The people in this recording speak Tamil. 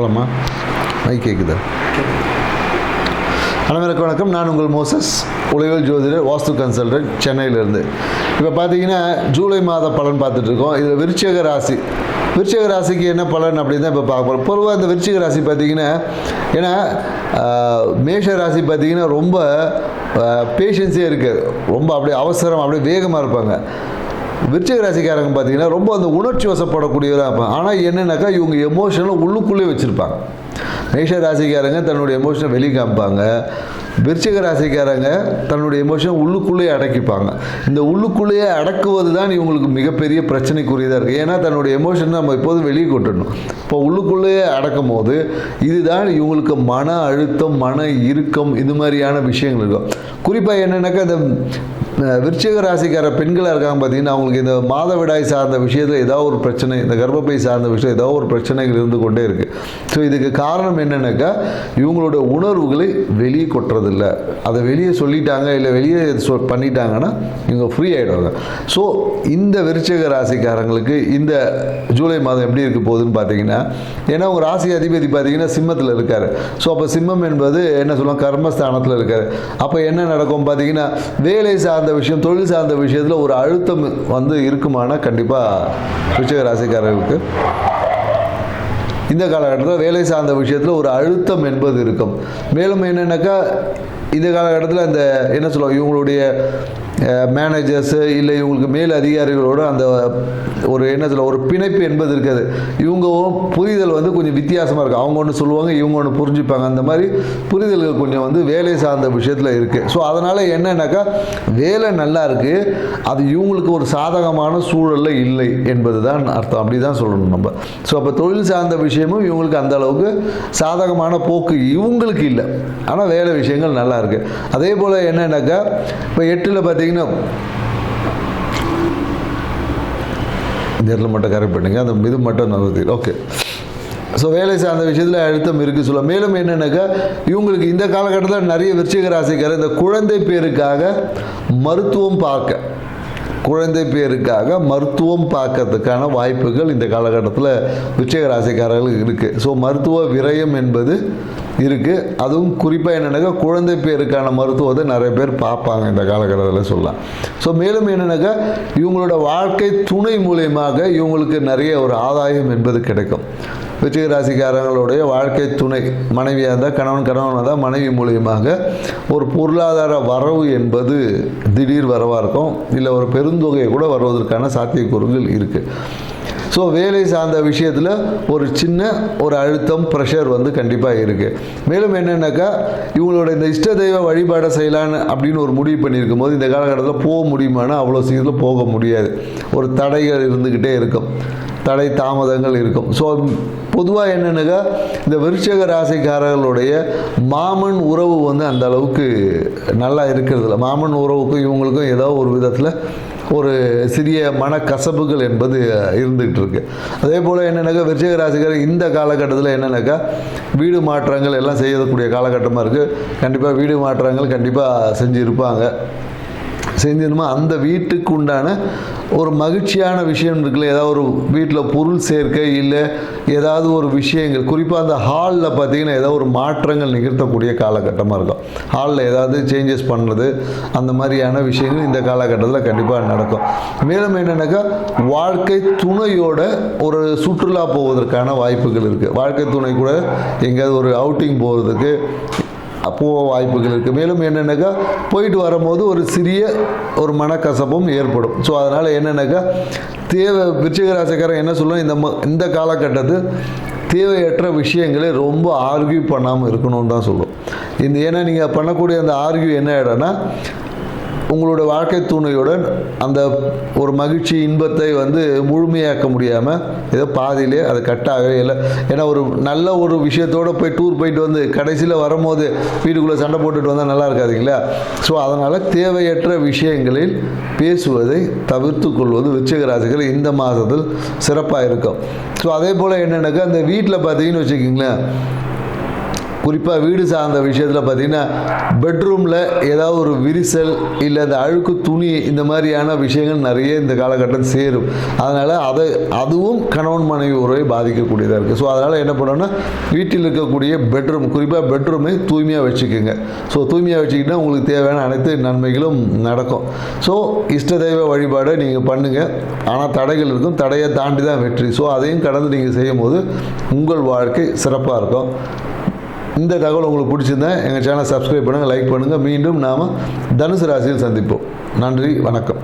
போலாமா மை கேட்குதா அனைவருக்கு வணக்கம். நான் உங்கள் மோசஸ் உலகில் ஜோதிடர் வாஸ்து கன்சல்டன்ட் சென்னையிலேருந்து. இப்போ பார்த்தீங்கன்னா ஜூலை மாத பலன் பார்த்துட்ருக்கோம். இதில் விருச்சக ராசி. விருச்சிக ராசிக்கு என்ன பலன் அப்படின்னு தான் இப்போ பார்க்க போகிறோம் பொதுவாக இந்த விருச்சிக ராசி பார்த்தீங்கன்னா ஏன்னா மேஷ ராசி பார்த்தீங்கன்னா ரொம்ப பேஷன்ஸே இருக்குது ரொம்ப அப்படியே அவசரம் அப்படியே வேகமாக இருப்பாங்க. விருச்சிக ராசிக்காரங்க பார்த்தீங்கன்னா ரொம்ப அந்த உணர்ச்சி வசப்படக்கூடியவராக இருப்பாங்க. ஆனால் என்னென்னாக்கா இவங்க எமோஷனை உள்ளுக்குள்ளே வச்சுருப்பாங்க. மேஷ ராசிக்காரங்க தன்னுடைய எமோஷனை வெளியே காமிப்பாங்க விருச்சிக ராசிக்காரங்க தன்னுடைய எமோஷனை உள்ளுக்குள்ளேயே அடக்கிப்பாங்க. இந்த உள்ளுக்குள்ளேயே அடக்குவது தான் இவங்களுக்கு மிகப்பெரிய பிரச்சனைக்குரியதாக இருக்குது ஏன்னா தன்னுடைய எமோஷன் நம்ம எப்போதும் வெளியே கொட்டணும் இப்போ உள்ளுக்குள்ளேயே அடக்கும் போது இதுதான் இவங்களுக்கு மன அழுத்தம் மன இறுக்கம் இது மாதிரியான விஷயங்கள் இருக்கும். குறிப்பாக என்னென்னாக்கா இந்த விருச்சிக ராசிக்கார பெண்களாக இருக்காங்க பார்த்தீங்கன்னா அவங்களுக்கு இந்த மாதவிடாய் சார்ந்த விஷயத்தில் ஏதாவது ஒரு பிரச்சனை இந்த கர்ப்பப்பை சார்ந்த விஷயம் ஏதாவது ஒரு பிரச்சனைகள் இருந்து கொண்டே இருக்குது ஸோ இதுக்கு காரணம் என்னென்னாக்கா இவங்களோட உணர்வுகளை வெளியே கொட்டுறதில்ல. அதை வெளியே சொல்லிட்டாங்க இல்லை வெளியே சொ பண்ணிட்டாங்கன்னா இவங்க ஃப்ரீ ஆகிடுவாங்க ஸோ இந்த விருச்சிக ராசிக்காரங்களுக்கு இந்த ஜூலை மாதம் எப்படி இருக்க போகுதுன்னு பார்த்தீங்கன்னா ஏன்னா உங்கள் ராசி அதிபதி பார்த்தீங்கன்னா சிம்மத்தில் இருக்கார். ஸோ அப்போ சிம்மம் என்பது என்ன சொல்லுவாங்க? கர்மஸ்தானத்தில் இருக்கார். அப்போ என்ன நடக்கும் பார்த்தீங்கன்னா வேலை சார்ந்த விஷயம் தொழில் சார்ந்த விஷயத்தில் ஒரு அழுத்தம் வந்து இருக்குமானா கண்டிப்பாக ரிச்சிக ராசிக்காரர்களுக்கு. இந்த காலகட்டத்தில் வேலை சார்ந்த விஷயத்தில் ஒரு அழுத்தம் என்பது இருக்கும். மேலும் என்னென்னாக்கா இந்த காலகட்டத்தில் அந்த என்ன சொல்லுவாங்க இவங்களுடைய மேனேஜர்ஸு இல்லை இவங்களுக்கு மேல் அதிகாரிகளோட அந்த ஒரு என்ன ஒரு பிணைப்பு என்பது இருக்காது. இவங்கவும் புரிதல் வந்து கொஞ்சம் வித்தியாசமாக இருக்கும் அவங்க ஒன்று சொல்லுவாங்க இவங்க ஒன்று புரிஞ்சுப்பாங்க. அந்த மாதிரி புரிதல்கள் கொஞ்சம் வந்து வேலை சார்ந்த விஷயத்தில் இருக்குது ஸோ அதனால் என்னன்னாக்கா வேலை நல்லா இருக்குது அது இவங்களுக்கு ஒரு சாதகமான சூழலில் இல்லை என்பது தான் அர்த்தம். அப்படி தான் சொல்லணும் நம்ம. ஸோ அப்போ தொழில் சார்ந்த விஷயமும் இவங்களுக்கு அந்த அளவுக்கு சாதகமான போக்கு இவங்களுக்கு இல்லை. ஆனால் வேலை விஷயங்கள் நல்லா இருக்குது அதே போல் என்னன்னாக்கா இப்போ எட்டில் பார்த்தீங்கன்னா இந்த இடத்துல மட்டும் கரெக்ட் பண்ணுங்க. அந்த இது மட்டும் நல்லது ஓகே ஸோ வேலை சார்ந்த விஷயத்தில் அழுத்தம் இருக்குது சொல்ல. மேலும் என்னென்னாக்கா இவங்களுக்கு இந்த காலகட்டத்தில் நிறைய விருச்சிக ராசிக்காரர் இந்த குழந்தை பேருக்காக மருத்துவம் பார்க்க குழந்தை பேருக்காக மருத்துவம் பார்க்கறதுக்கான வாய்ப்புகள் இந்த காலகட்டத்தில் விருச்சிக ராசிக்காரர்களுக்கு இருக்குது ஸோ மருத்துவ விரயம் என்பது இருக்குது அதுவும் குறிப்பாக என்னென்னாக்கா குழந்தை பேருக்கான மருத்துவத்தை நிறைய பேர் பார்ப்பாங்க இந்த காலகட்டத்தில் சொல்லலாம். ஸோ மேலும் என்னென்னாக்கா இவங்களோட வாழ்க்கை துணை மூலியமாக இவங்களுக்கு நிறைய ஒரு ஆதாயம் என்பது கிடைக்கும். விருச்சிக ராசிக்காரங்களுடைய வாழ்க்கை துணை மனைவியாக இருந்தால் கணவன் கணவனாக இருந்தால் மனைவி மூலியமாக ஒரு பொருளாதார வரவு என்பது திடீர் வரவாக இருக்கும். இல்லை ஒரு பெருந்தொகையை கூட வருவதற்கான சாத்தியக்கூறுகள் இருக்குது ஸோ வேலை சார்ந்த விஷயத்தில் ஒரு சின்ன ஒரு அழுத்தம் ப்ரெஷர் வந்து கண்டிப்பாக இருக்குது மேலும் என்னென்னாக்கா இவங்களோட இந்த இஷ்ட தெய்வ வழிபாடை செய்யலான்னு அப்படின்னு ஒரு முடிவு பண்ணியிருக்கும் போது இந்த காலகட்டத்தில் போக முடியுமானா அவ்வளோ சீக்கிரத்தில் போக முடியாது. ஒரு தடைகள் இருந்துக்கிட்டே இருக்கும். தடை தாமதங்கள் இருக்கும். ஸோ பொதுவாக என்னென்னாக்கா இந்த விருட்சக ராசிக்காரர்களுடைய மாமன் உறவு வந்து அந்த அளவுக்கு நல்லா இருக்கிறதில்ல. மாமன் உறவுக்கும் இவங்களுக்கும் ஏதோ ஒரு விதத்தில் ஒரு சிறிய மனக்கசப்புகள் என்பது இருந்துகிட்டு இருக்கு அதே போல் என்னென்னாக்கா விருச்சிக ராசிக்காரர் இந்த காலகட்டத்தில் என்னென்னாக்கா வீடு மாற்றங்கள் எல்லாம் செய்யக்கூடிய காலகட்டமாக இருக்குது கண்டிப்பாக வீடு மாற்றங்கள் கண்டிப்பாக செஞ்சுருப்பாங்க. செஞ்சிருமா அந்த வீட்டுக்கு உண்டான ஒரு மகிழ்ச்சியான விஷயம் இருக்குல்ல ஏதாவது ஒரு வீட்டில் பொருள் சேர்க்கை இல்லை ஏதாவது ஒரு விஷயங்கள். குறிப்பாக அந்த ஹாலில் பார்த்தீங்கன்னா ஏதாவது ஒரு மாற்றங்கள் நிகழ்த்தக்கூடிய காலகட்டமாக இருக்கும். ஹாலில் ஏதாவது சேஞ்சஸ் பண்ணுறது அந்த மாதிரியான விஷயங்கள் இந்த காலகட்டத்தில் கண்டிப்பாக நடக்கும். மேலும் என்னென்னாக்கா வாழ்க்கை துணையோட ஒரு சுற்றுலா போவதற்கான வாய்ப்புகள் இருக்குது வாழ்க்கை துணை கூட எங்கேயாவது ஒரு அவுட்டிங் போகிறதுக்கு போக வாய்ப்புகள் இருக்குது மேலும் என்னென்னாக்கா போயிட்டு வரும்போது ஒரு சிறிய ஒரு மனக்கசப்பும் ஏற்படும். ஸோ அதனால் என்னென்னாக்கா தேவை விருச்சிக என்ன சொல்லணும் இந்த ம இந்த காலகட்டத்தில் தேவையற்ற விஷயங்களை ரொம்ப ஆர்கியூ பண்ணாமல் இருக்கணும்னு தான் சொல்லுவோம் இந்த ஏன்னா நீங்கள் பண்ணக்கூடிய அந்த ஆர்கியூ என்ன ஆகிடும்னா உங்களோட வாழ்க்கை துணையுடன் அந்த ஒரு மகிழ்ச்சி இன்பத்தை வந்து முழுமையாக்க முடியாமல் ஏதோ பாதியிலே அது கட்டாகவே இல்லை. ஏன்னா ஒரு நல்ல ஒரு விஷயத்தோடு போய் டூர் போயிட்டு வந்து கடைசியில் வரும்போது வீட்டுக்குள்ளே சண்டை போட்டுட்டு வந்தால் நல்லா இருக்காதுங்களா ஸோ அதனால் தேவையற்ற விஷயங்களில் பேசுவதை தவிர்த்து கொள்வது விச்சகராசிகள் இந்த மாதத்தில் சிறப்பாக இருக்கும். ஸோ அதே போல் என்னென்னாக்கா இந்த வீட்டில் பார்த்தீங்கன்னு வச்சுக்கிங்களேன் குறிப்பாக வீடு சார்ந்த விஷயத்தில் பார்த்தீங்கன்னா பெட்ரூமில் ஏதாவது ஒரு விரிசல் இல்லை அந்த அழுக்கு துணி இந்த மாதிரியான விஷயங்கள் நிறைய இந்த காலகட்டத்தில் சேரும். அதனால் அதை அதுவும் கணவன் மனைவி உறவை பாதிக்கக்கூடியதாக இருக்குது ஸோ அதனால் என்ன பண்ணணும்னா வீட்டில் இருக்கக்கூடிய பெட்ரூம் குறிப்பாக பெட்ரூமை தூய்மையாக வச்சுக்கோங்க. ஸோ தூய்மையாக வச்சுக்கிட்டா உங்களுக்கு தேவையான அனைத்து நன்மைகளும் நடக்கும். ஸோ இஷ்ட தெய்வ வழிபாடை நீங்கள் பண்ணுங்கள் ஆனால் தடைகள் இருக்கும். தடையை தாண்டி தான் வெற்றி. ஸோ அதையும் கடந்து நீங்கள் செய்யும்போது உங்கள் வாழ்க்கை சிறப்பாக இருக்கும். இந்த தகவல் உங்களுக்கு பிடிச்சிருந்தா எங்கள் சேனலை சப்ஸ்கிரைப் பண்ணுங்கள் லைக் பண்ணுங்கள் மீண்டும் நாம் தனுசு ராசியில் சந்திப்போம். நன்றி வணக்கம்.